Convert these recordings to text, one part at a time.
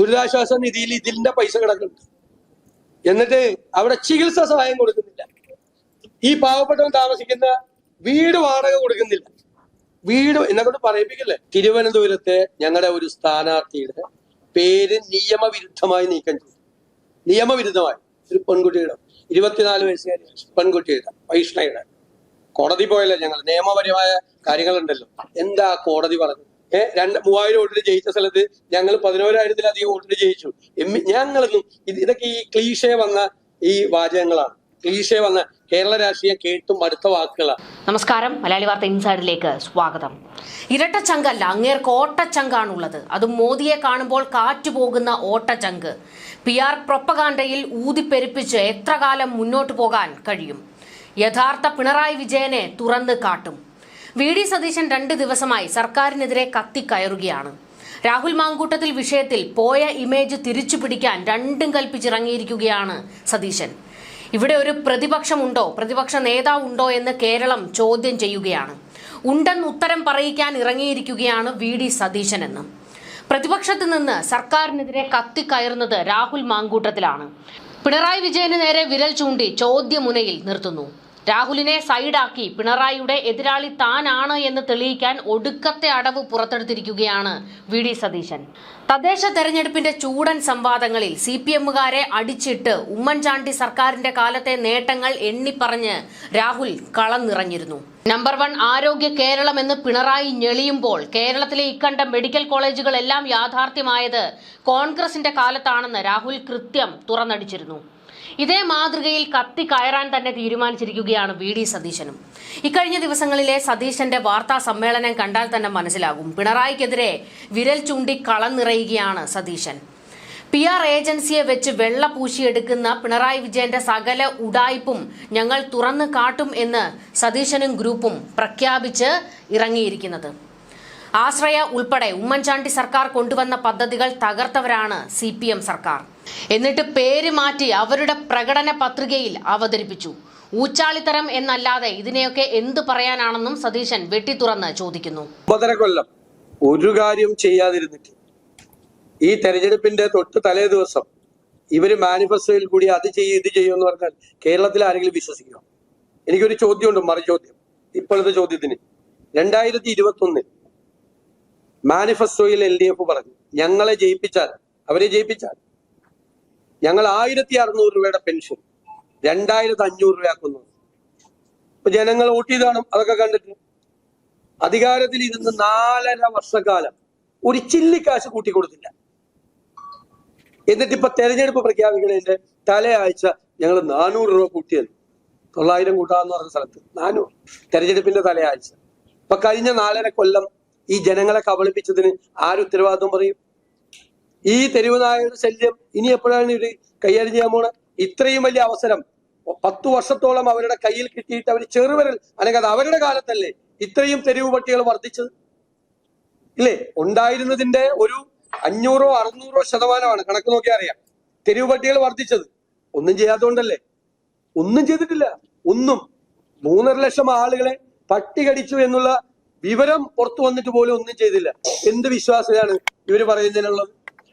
ദുരിതാശ്വാസ നിധിയിൽ ഇതിന്റെ പൈസ കിടക്കുന്നുണ്ട്. എന്നിട്ട് അവിടെ ചികിത്സാ സഹായം കൊടുക്കുന്നില്ല. ഈ പാവപ്പെട്ടവൻ താമസിക്കുന്ന വീട് വാടക കൊടുക്കുന്നില്ല. വീട് എന്നെ കൊണ്ട് പറയിപ്പിക്കല്ലേ? തിരുവനന്തപുരത്തെ ഞങ്ങളുടെ ഒരു സ്ഥാനാർത്ഥിയുടെ പേര് നിയമവിരുദ്ധമായി നീക്കം ചെയ്തു. നിയമവിരുദ്ധമായി. ഒരു പെൺകുട്ടിയുടെ ഇരുപത്തിനാല് വയസ്സുകാരി പെൺകുട്ടിയുടെ വൈഷ്ണയുടെ കോടതി പോയല്ലേ ഞങ്ങൾ നിയമപരമായ കാര്യങ്ങളുണ്ടല്ലോ. എന്താ കോടതി പറഞ്ഞു രണ്ട് മൂവായിരം വോട്ടിന് ജയിച്ച സ്ഥലത്ത് ഞങ്ങൾ പതിനോരായിരത്തിലധികം വോട്ടിന് ജയിച്ചു. ഞങ്ങളൊന്നും ഇത് ഇതൊക്കെ ഈ ക്ലീഷേ വന്ന ഈ വാചകങ്ങളാണ്. ക്ലീഷേ വന്ന കേരള രാഷ്ട്രീയം കേട്ടും അടുത്ത വാക്കുകളാണ് നമസ്കാരം. മലയാളി വാർത്ത ഇൻസൈഡിലേക്ക് സ്വാഗതം. ഇരട്ടച്ചങ്കല്ല അങ്ങേർക്ക് ഓട്ടച്ചങ്കാണുള്ളത്. അത് മോദിയെ കാണുമ്പോൾ കാറ്റുപോകുന്ന ഓട്ടച്ചങ്ക്. പി ആർ പ്രൊപ്പകാണ്ടയിൽ ഊതിപ്പെരുപ്പിച്ച് എത്ര കാലം മുന്നോട്ട് പോകാൻ കഴിയും? യഥാർത്ഥ പിണറായി വിജയനെ തുറന്ന് കാട്ടും. വി ഡി സതീശൻ രണ്ട് ദിവസമായി സർക്കാരിനെതിരെ കത്തിക്കയറുകയാണ് രാഹുൽ മാങ്കൂട്ടത്തിൽ വിഷയത്തിൽ പോയ ഇമേജ് തിരിച്ചു പിടിക്കാൻ രണ്ടും കൽപ്പിച്ചിറങ്ങിയിരിക്കുകയാണ് സതീശൻ. ഇവിടെ ഒരു പ്രതിപക്ഷമുണ്ടോ? പ്രതിപക്ഷ നേതാവുണ്ടോ എന്ന് കേരളം ചോദ്യം ചെയ്യുകയാണ്. ഉണ്ടെന്ന് ഉത്തരം പറയിക്കാൻ ഇറങ്ങിയിരിക്കുകയാണ് വി ഡി സതീശൻ എന്ന് പ്രതിപക്ഷത്ത് നിന്ന് സർക്കാരിനെതിരെ കത്തിക്കയറുന്നത് രാഹുൽ മാങ്കൂട്ടത്തിലാണ്. പിണറായി വിജയന് നേരെ വിരൽ ചൂണ്ടി ചോദ്യമുനയിൽ നിർത്തുന്നു. രാഹുലിനെ സൈഡാക്കി. പിണറായിയുടെ എതിരാളി താനാണ് എന്ന് തെളിയിക്കാൻ ഒടുക്കത്തെ അടവ് പുറത്തെടുത്തിരിക്കുകയാണ് വി ഡി സതീശൻ. തദ്ദേശ തെരഞ്ഞെടുപ്പിന്റെ ചൂടൻ സംവാദങ്ങളിൽ സി പി എമ്മുകാരെ അടിച്ചിട്ട് ഉമ്മൻചാണ്ടി സർക്കാരിന്റെ കാലത്തെ നേട്ടങ്ങൾ എണ്ണിപ്പറഞ്ഞ് രാഹുൽ കളം നിറഞ്ഞിരുന്നു നമ്പർ വൺ ആരോഗ്യ കേരളം എന്ന് പിണറായി ഞെളിയുമ്പോൾ കേരളത്തിലെ ഇക്കണ്ട മെഡിക്കൽ കോളേജുകളെല്ലാം യാഥാർത്ഥ്യമായത് കോൺഗ്രസിന്റെ കാലത്താണെന്ന് രാഹുൽ കൃത്യം തുറന്നടിച്ചിരുന്നു. ഇതേ മാതൃകയിൽ കത്തി കയറാൻ തന്നെ തീരുമാനിച്ചിരിക്കുകയാണ് വി ഡി സതീശനും. ഇക്കഴിഞ്ഞ ദിവസങ്ങളിലെ സതീശന്റെ വാർത്താ സമ്മേളനം കണ്ടാൽ തന്നെ മനസ്സിലാകും. പിണറായിക്കെതിരെ വിരൽ ചൂണ്ടി കളം നിറയുകയാണ് സതീശൻ. പി ആർ ഏജൻസിയെ വെച്ച് വെള്ള പൂശിയെടുക്കുന്ന പിണറായി വിജയന്റെ സകല ഉടായ്പും ഞങ്ങൾ തുറന്നു കാട്ടും എന്ന് സതീശനും ഗ്രൂപ്പും പ്രഖ്യാപിച്ച് ഇറങ്ങിയിരിക്കുന്നത്. ആശ്രയ ഉൾപ്പെടെ ഉമ്മൻചാണ്ടി സർക്കാർ കൊണ്ടുവന്ന പദ്ധതികൾ തകർത്തവരാണ് സി പി എം സർക്കാർ. എന്നിട്ട് പേര് മാറ്റി അവരുടെ പ്രകടന പത്രികയിൽ അവതരിപ്പിച്ചു. ഊച്ചാളിത്തരം എന്നല്ലാതെ ഇതിനെയൊക്കെ എന്ത് പറയാനാണെന്നും സതീശൻ വെട്ടിത്തുറന്ന് ചോദിക്കുന്നു. കൊല്ലം ഒരു കാര്യം ചെയ്യാതിരുന്നിട്ട് ഈ തെരഞ്ഞെടുപ്പിന്റെ തൊട്ട് തലേ ദിവസം ഇവർ മാനിഫെസ്റ്റോയിൽ കൂടി അത് ചെയ്യും ഇത് ചെയ്യും എന്ന് പറഞ്ഞാൽ കേരളത്തിൽ ആരെങ്കിലും വിശ്വസിക്കണം? എനിക്കൊരു ചോദ്യമുണ്ട് മറു ചോദ്യം ഇപ്പോഴത്തെ ചോദ്യത്തിന്. രണ്ടായിരത്തി ഇരുപത്തി ഒന്നിൽ മാനിഫെസ്റ്റോയിൽ എൽ ഡി എഫ് പറഞ്ഞു ഞങ്ങളെ ജയിപ്പിച്ചാൽ അവരെ ജയിപ്പിച്ചാൽ ഞങ്ങൾ ആയിരത്തി അറുന്നൂറ് രൂപയുടെ പെൻഷൻ രണ്ടായിരത്തി അഞ്ഞൂറ് രൂപയാക്കുന്നു. ഇപ്പൊ ജനങ്ങൾ വോട്ട് ചെയ്താണ് അതൊക്കെ കണ്ടിട്ട്. അധികാരത്തിൽ ഇരുന്ന് നാലര വർഷക്കാലം ഒരു ചില്ലിക്കാശ് കൂട്ടിക്കൊടുത്തില്ല. എന്നിട്ട് ഇപ്പൊ തെരഞ്ഞെടുപ്പ് പ്രഖ്യാപിക്കുന്നതിന്റെ തലയാഴ്ച ഞങ്ങൾ നാനൂറ് രൂപ കൂട്ടിയത്. തൊള്ളായിരം കൂട്ടാന്ന് പറഞ്ഞ സ്ഥലത്ത് നാനൂറ്. തെരഞ്ഞെടുപ്പിന്റെ തലയാഴ്ച. ഇപ്പൊ കഴിഞ്ഞ നാലര കൊല്ലം ഈ ജനങ്ങളെ കബളിപ്പിച്ചതിന് ആര് ഉത്തരവാദിത്വം പറയും? ഈ തെരുവ് നായയുടെ ശല്യം ഇനി എപ്പോഴാണ് ഇവർ കൈകാര്യം ചെയ്യാൻ പോണത് ഇത്രയും വലിയ അവസരം. പത്തു വർഷത്തോളം അവരുടെ കയ്യിൽ കിട്ടിയിട്ട് അവർ ചെറുവരൽ അല്ലെങ്കിൽ അത് അവരുടെ കാലത്തല്ലേ ഇത്രയും തെരുവ് പട്ടികൾ വർദ്ധിച്ചത്? ഇല്ലേ? ഉണ്ടായിരുന്നതിന്റെ ഒരു അഞ്ഞൂറോ അറുന്നൂറോ ശതമാനമാണ്. കണക്ക് നോക്കിയാൽ അറിയാം. തെരുവ് പട്ടികൾ വർദ്ധിച്ചത്. ഒന്നും ചെയ്യാത്തതുകൊണ്ടല്ലേ ഒന്നും ചെയ്തിട്ടില്ല. ഒന്നും. മൂന്നര ലക്ഷം ആളുകളെ പട്ടി കടിച്ചു എന്നുള്ള വിവരം പുറത്തു വന്നിട്ട് പോലും ഒന്നും ചെയ്തില്ല. എന്ത് വിശ്വാസമാണ് ഇവർ പറയുന്നതിനുള്ളത്?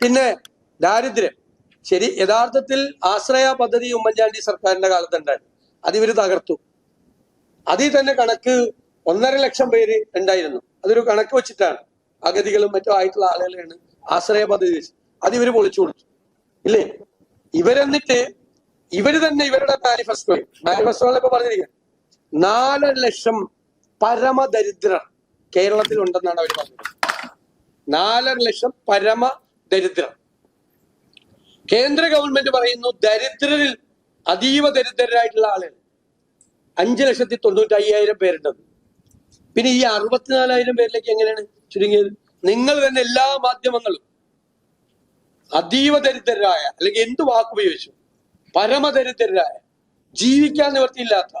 പിന്നെ ദാരിദ്ര്യം. ശരി യഥാർത്ഥത്തിൽ ആശ്രയ പദ്ധതി ഉമ്മൻചാണ്ടി സർക്കാരിന്റെ കാലത്തുണ്ടായിരുന്നു അത് ഇവർ തകർത്തു. അതിൽ തന്നെ കണക്ക് ഒന്നര ലക്ഷം പേര് ഉണ്ടായിരുന്നു. അതൊരു കണക്ക് വെച്ചിട്ടാണ് അഗതികളും മറ്റും ആയിട്ടുള്ള ആളുകളെയാണ് ആശ്രയ പദ്ധതി വെച്ച് അത് ഇവർ പൊളിച്ചു കൊടുത്തു. ഇല്ലേ? ഇവരെന്നിട്ട് ഇവർ തന്നെ ഇവരുടെ മാനിഫെസ്റ്റോ മാനിഫെസ്റ്റോ പറഞ്ഞിരിക്കുക നാല് ലക്ഷം പരമദരിദ്രർ കേരളത്തിൽ ഉണ്ടെന്നാണ് അവർ പറഞ്ഞത്. നാലര ലക്ഷം പരമ ദരിദ്രർ കേന്ദ്ര ഗവൺമെന്റ് പറയുന്നു ദരിദ്രരിൽ അതീവ ദരിദ്രരായിട്ടുള്ള ആളുകൾ. അഞ്ചു ലക്ഷത്തി തൊണ്ണൂറ്റി അയ്യായിരം പേരുണ്ടെന്ന് പിന്നെ ഈ അറുപത്തിനാലായിരം പേരിലേക്ക് എങ്ങനെയാണ് ചുരുങ്ങിയത്? നിങ്ങൾ തന്നെ എല്ലാ മാധ്യമങ്ങളും അതീവ ദരിദ്രരായ അല്ലെങ്കിൽ എന്ത് വാക്കുപയോഗിച്ചു പരമദരിദ്രരായ ജീവിക്കാൻ നിവർത്തിയില്ലാത്ത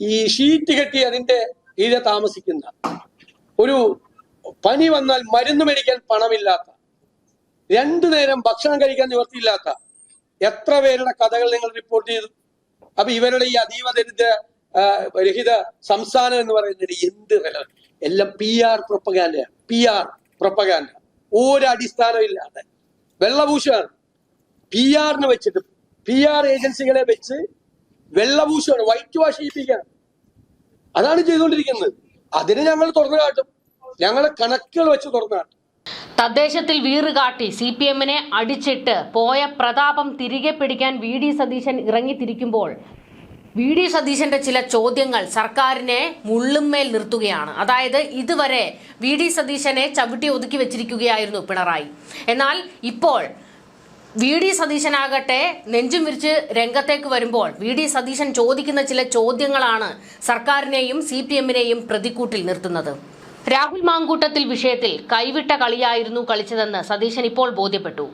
ഈ ഷീറ്റ് കെട്ടി അതിന്റെ കീഴെ താമസിക്കുന്ന. ഒരു പനി വന്നാൽ മരുന്ന് മേടിക്കാൻ പണമില്ലാത്ത രണ്ടു നേരം ഭക്ഷണം കഴിക്കാൻ നിവർത്തിയില്ലാത്ത എത്ര പേരുടെ കഥകൾ നിങ്ങൾ റിപ്പോർട്ട് ചെയ്തു? അപ്പൊ ഇവരുടെ ഈ അതീവ ദരിദ്ര രഹിത സംസ്ഥാനം എന്ന് പറയുന്നത് എന്ത് വില? എല്ലാം പി ആർ പ്രൊപ്പഗാൻഡയാണ് പി ആർ പ്രൊപ്പഗാൻഡ ഒരു അടിസ്ഥാനമില്ലാതെ വെള്ളഭൂഷമാണ് പി ആറിന് വെച്ചിട്ട് പി ആർ ഏജൻസികളെ വെച്ച് വെള്ളഭൂഷമാണ് വൈറ്റ് വാഷ് ചെയ്യിപ്പിക്കുകയാണ്. അതാണ് ചെയ്തുകൊണ്ടിരിക്കുന്നത്. അതിന് ഞങ്ങൾ തുറന്നു കാട്ടും. ഞങ്ങളെ കണക്കുകൾ വെച്ച് തുറന്നു കാട്ടും. തദ്ദേശത്തിൽ വീറുകാട്ടി സി പി എമ്മിനെ അടിച്ചിട്ട് പോയ പ്രതാപം തിരികെ പിടിക്കാൻ വി ഡി സതീശൻ ഇറങ്ങിത്തിരിക്കുമ്പോൾ വി ഡി സതീശന്റെ ചില ചോദ്യങ്ങൾ സർക്കാരിനെ മുള്ളുമ്മേൽ നിർത്തുകയാണ്. അതായത് ഇതുവരെ വി ഡി സതീശനെ ചവിട്ടി ഒതുക്കി വെച്ചിരിക്കുകയായിരുന്നു പിണറായി. എന്നാൽ ഇപ്പോൾ വി ഡി സതീശനാകട്ടെ നെഞ്ചും വിരിച്ച് രംഗത്തേക്ക് വരുമ്പോൾ വി ഡി സതീശൻ ചോദിക്കുന്ന ചില ചോദ്യങ്ങളാണ് സർക്കാരിനെയും സി പി എമ്മിനെയും പ്രതിക്കൂട്ടിൽ നിർത്തുന്നത്. രാഹുൽ മാങ്കൂട്ടത്തിൽ വിഷയത്തിൽ കൈവിട്ട കളിയായിരുന്നു കളിച്ചതെന്ന് സതീശൻ ഇപ്പോൾ ബോധ്യപ്പെട്ടു.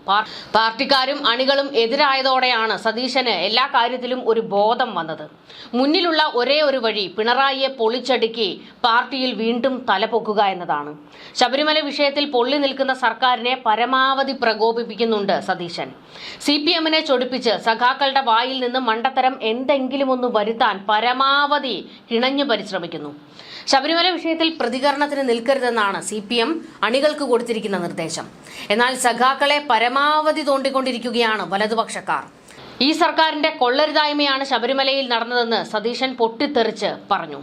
പാർട്ടിക്കാരും അണികളും എതിരായതോടെയാണ് സതീശന് എല്ലാ കാര്യത്തിലും ഒരു ബോധം വന്നത്. മുന്നിലുള്ള ഒരേ ഒരു വഴി പിണറായിയെ പൊളിച്ചടുക്കി പാർട്ടിയിൽ വീണ്ടും തലപൊക്കുക എന്നതാണ്. ശബരിമല വിഷയത്തിൽ പൊള്ളി നിൽക്കുന്ന സർക്കാരിനെ പരമാവധി പ്രകോപിപ്പിക്കുന്നുണ്ട് സതീശൻ. സി പി എമ്മിനെ ചൊടിപ്പിച്ച് സഖാക്കളുടെ വായിൽ നിന്ന് മണ്ടത്തരം എന്തെങ്കിലും ഒന്ന് വരുത്താൻ പരമാവധി കിണഞ്ഞു പരിശ്രമിക്കുന്നു. ശബരിമല വിഷയത്തിൽ പ്രതികരണത്തിന് നിൽക്കരുതെന്നാണ് സി പി എം അണികൾക്ക് കൊടുത്തിരിക്കുന്ന നിർദ്ദേശം. എന്നാൽ സഖാക്കളെ പരമാവധി തോണ്ടിക്കൊണ്ടിരിക്കുകയാണ് വലതുപക്ഷക്കാർ. ഈ സർക്കാരിന്റെ കൊള്ളരുതായ്മയാണ് ശബരിമലയിൽ നടന്നതെന്ന് സതീശൻ പൊട്ടിത്തെറിച്ച് പറഞ്ഞു.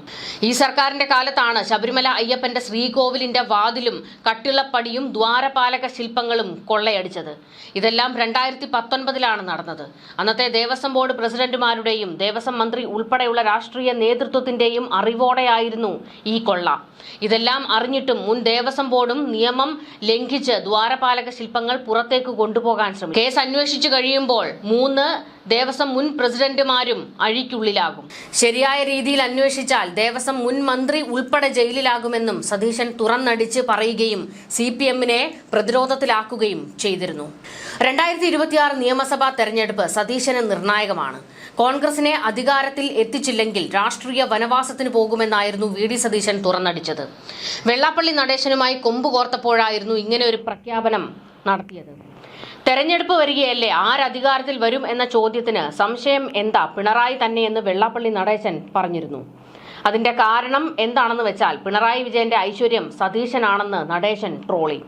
ഈ സർക്കാരിന്റെ കാലത്താണ് ശബരിമല അയ്യപ്പന്റെ ശ്രീകോവിലിന്റെ വാതിലും കട്ടിളപ്പടിയും ദ്വാരപാലക ശില്പങ്ങളും കൊള്ളയടിച്ചത്. ഇതെല്ലാം രണ്ടായിരത്തി പത്തൊൻപതിലാണ് നടന്നത്. അന്നത്തെ ദേവസ്വം ബോർഡ് പ്രസിഡന്റുമാരുടെയും ദേവസ്വം മന്ത്രി ഉൾപ്പെടെയുള്ള രാഷ്ട്രീയ നേതൃത്വത്തിന്റെയും അറിവോടെയായിരുന്നു ഈ കൊള്ള. ഇതെല്ലാം അറിഞ്ഞിട്ടും മുൻ ദേവസ്വം ബോർഡും നിയമം ലംഘിച്ച് ദ്വാരപാലക ശില്പങ്ങൾ പുറത്തേക്ക് കൊണ്ടുപോകാൻ ശ്രമിച്ചു. കേസ് അന്വേഷിച്ചു കഴിയുമ്പോൾ മൂന്ന് ദേവസ്വം മുൻ പ്രസിഡന്റുമാരും അഴിക്കുള്ളിലാകും. ശരിയായ രീതിയിൽ അന്വേഷിച്ചാൽ ദേവസ്വം മുൻ മന്ത്രി ഉൾപ്പെടെ ജയിലിലാകുമെന്നും സതീശൻ തുറന്നടിച്ച് പറയുകയും സി പി എമ്മിനെ പ്രതിരോധത്തിലാക്കുകയും ചെയ്തിരുന്നു. രണ്ടായിരത്തി ഇരുപത്തിയാറ് നിയമസഭാ തെരഞ്ഞെടുപ്പ് സതീശന് നിർണായകമാണ്. കോൺഗ്രസിനെ അധികാരത്തിൽ എത്തിച്ചില്ലെങ്കിൽ രാഷ്ട്രീയ വനവാസത്തിന് പോകുമെന്നായിരുന്നു വി ഡി സതീശൻ തുറന്നടിച്ചത്. വെള്ളാപ്പള്ളി നടേശനുമായി കൊമ്പ് കോർത്തപ്പോഴായിരുന്നു ഇങ്ങനെ ഒരു പ്രഖ്യാപനം നടത്തിയത്. തെരഞ്ഞെടുപ്പ് വരികയല്ലേ? ആരധികാരത്തിൽ വരും എന്ന ചോദ്യത്തിന് സംശയം എന്താ? പിണറായി തന്നെ എന്ന് വെള്ളാപ്പള്ളി നടേശൻ പറഞ്ഞിരുന്നു. അതിന്റെ കാരണം എന്താണെന്ന് വെച്ചാൽ പിണറായി വിജയന്റെ ഐശ്വര്യം സതീശനാണെന്ന് നടേശൻ ട്രോളി.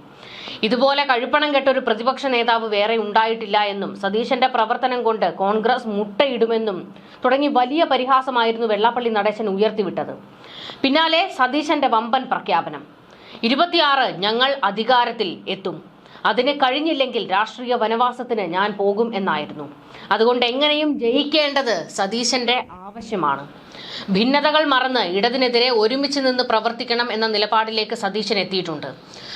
ഇതുപോലെ കഴുപ്പണം കെട്ട ഒരു പ്രതിപക്ഷ നേതാവ് വേറെ ഉണ്ടായിട്ടില്ല എന്നും സതീശന്റെ പ്രവർത്തനം കൊണ്ട് കോൺഗ്രസ് മുട്ടയിടുമെന്നും തുടങ്ങി വലിയ പരിഹാസമായിരുന്നു വെള്ളാപ്പള്ളി നടേശൻ ഉയർത്തിവിട്ടത്. പിന്നാലെ സതീശന്റെ വമ്പൻ പ്രഖ്യാപനം. ഇരുപത്തിയാറ് ഞങ്ങൾ അധികാരത്തിൽ എത്തും. അതിന് കഴിഞ്ഞില്ലെങ്കിൽ രാഷ്ട്രീയ വനവാസത്തിന് ഞാൻ പോകും എന്നായിരുന്നു. അതുകൊണ്ട് എങ്ങനെയും ജയിക്കേണ്ടത് സതീശന്റെ ആവശ്യമാണ്. ഭിന്നതകൾ മറന്ന് ഇടതിനെതിരെ ഒരുമിച്ച് നിന്ന് പ്രവർത്തിക്കണം എന്ന നിലപാടിലേക്ക് സതീശൻ എത്തിയിട്ടുണ്ട്.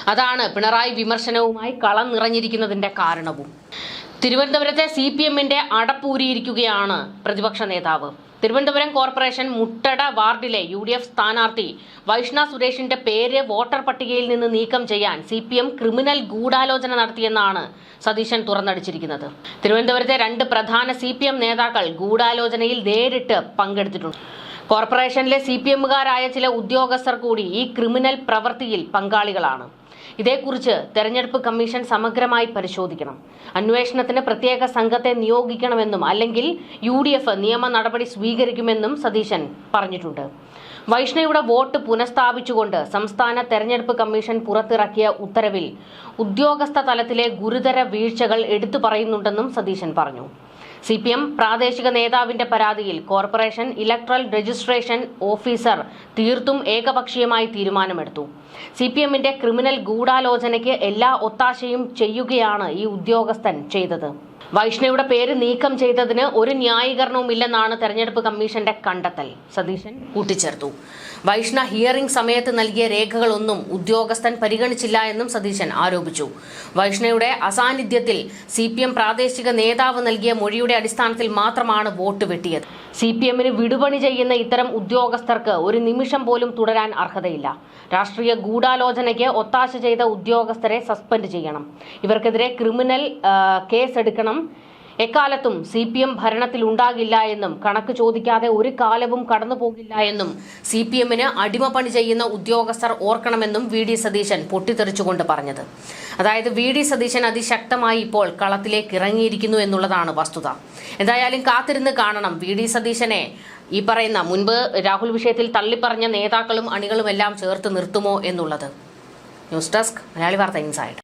അതാണ് പിണറായി വിമർശനവുമായി കളം നിറഞ്ഞിരിക്കുന്നതിന്റെ കാരണവും. തിരുവനന്തപുരത്തെ സി പി എമ്മിന്റെ അടപ്പൂരിയിരിക്കുകയാണ് പ്രതിപക്ഷ നേതാവ്. തിരുവനന്തപുരം കോർപ്പറേഷൻ മുട്ടട വാർഡിലെ യു ഡി എഫ് സ്ഥാനാർത്ഥി വൈഷ്ണ സുരേഷിന്റെ പേര് വോട്ടർ പട്ടികയിൽ നിന്ന് നീക്കം ചെയ്യാൻ സി പി എം ക്രിമിനൽ ഗൂഢാലോചന നടത്തിയെന്നാണ് സതീശൻ തുറന്നടിച്ചിരിക്കുന്നത്. തിരുവനന്തപുരത്തെ രണ്ട് പ്രധാന സി പി എം നേതാക്കൾ ഗൂഢാലോചനയിൽ നേരിട്ട് പങ്കെടുത്തിട്ടുണ്ട്. കോർപ്പറേഷനിലെ സി പി എമ്മുകാരായ ചില ഉദ്യോഗസ്ഥർ കൂടി ഈ ക്രിമിനൽ പ്രവൃത്തിയിൽ പങ്കാളികളാണ്. ഇതേക്കുറിച്ച് തെരഞ്ഞെടുപ്പ് കമ്മീഷൻ സമഗ്രമായി പരിശോധിക്കണം. അന്വേഷണത്തിന് പ്രത്യേക സംഘത്തെ നിയോഗിക്കണമെന്നും അല്ലെങ്കിൽ യു നിയമ നടപടി സ്വീകരിക്കുമെന്നും സതീശൻ പറഞ്ഞിട്ടുണ്ട്. വൈഷ്ണയുടെ വോട്ട് പുനഃസ്ഥാപിച്ചുകൊണ്ട് സംസ്ഥാന തെരഞ്ഞെടുപ്പ് കമ്മീഷൻ പുറത്തിറക്കിയ ഉത്തരവിൽ ഉദ്യോഗസ്ഥ തലത്തിലെ ഗുരുതര വീഴ്ചകൾ എടുത്തു പറയുന്നുണ്ടെന്നും സതീശൻ പറഞ്ഞു. സി പി എം പ്രാദേശിക നേതാവിന്റെ പരാതിയിൽ കോർപ്പറേഷൻ ഇലക്ട്രൽ രജിസ്ട്രേഷൻ ഓഫീസർ തീർത്തും ഏകപക്ഷീയമായി തീരുമാനമെടുത്തു. സി പി എമ്മിന്റെ ക്രിമിനൽ ഗൂഢാലോചനയ്ക്ക് എല്ലാ ഒത്താശയും ചെയ്യുകയാണ് ഈ ഉദ്യോഗസ്ഥൻ ചെയ്തത്. വൈഷ്ണയുടെ പേര് നീക്കം ചെയ്തതിന് ഒരു ന്യായീകരണവും ഇല്ലെന്നാണ് തെരഞ്ഞെടുപ്പ് കമ്മീഷന്റെ കണ്ടെത്തൽ. സതീശൻ കൂട്ടിച്ചേർത്തു. വൈഷ്ണ ഹിയറിംഗ് സമയത്ത് നൽകിയ രേഖകളൊന്നും ഉദ്യോഗസ്ഥൻ പരിഗണിച്ചില്ല എന്നും സതീശൻ ആരോപിച്ചു. വൈഷ്ണയുടെ അസാന്നിധ്യത്തിൽ സി പി എം പ്രാദേശിക നേതാവ് നൽകിയ മൊഴിയുടെ അടിസ്ഥാനത്തിൽ മാത്രമാണ് വോട്ട് വെട്ടിയത്. സി പി എമ്മിന് വിടുപണി ചെയ്യുന്ന ഇത്തരം ഉദ്യോഗസ്ഥർക്ക് ഒരു നിമിഷം പോലും തുടരാൻ അർഹതയില്ല. രാഷ്ട്രീയ ഗൂഢാലോചനയ്ക്ക് ഒത്താശ ചെയ്ത ഉദ്യോഗസ്ഥരെ സസ്പെൻഡ് ചെയ്യണം. ഇവർക്കെതിരെ ക്രിമിനൽ ആ, കേസെടുക്കണം എക്കാലത്തും സി പി എം ഭരണത്തിൽ ഉണ്ടാകില്ല എന്നും കണക്ക് ചോദിക്കാതെ ഒരു കാലവും കടന്നു പോകില്ല എന്നും സി പി എമ്മിന് അടിമപ്പണി ചെയ്യുന്ന ഉദ്യോഗസ്ഥർ ഓർക്കണമെന്നും വി ഡി സതീശൻ പൊട്ടിത്തെറിച്ചുകൊണ്ട് പറഞ്ഞത്. അതായത് വി ഡി സതീശൻ അതിശക്തമായി ഇപ്പോൾ കളത്തിലേക്ക് ഇറങ്ങിയിരിക്കുന്നു എന്നുള്ളതാണ് വസ്തുത. എന്തായാലും കാത്തിരുന്ന് കാണണം. വി ഡി സതീശനെ ഈ പറയുന്ന മുൻപ് രാഹുൽ വിഷയത്തിൽ തള്ളിപ്പറഞ്ഞ നേതാക്കളും അണികളും എല്ലാം ചേർത്ത് നിർത്തുമോ എന്നുള്ളത്. ന്യൂസ് ഡെസ്ക് മലയാളി വാർത്ത ഇൻസൈഡ്.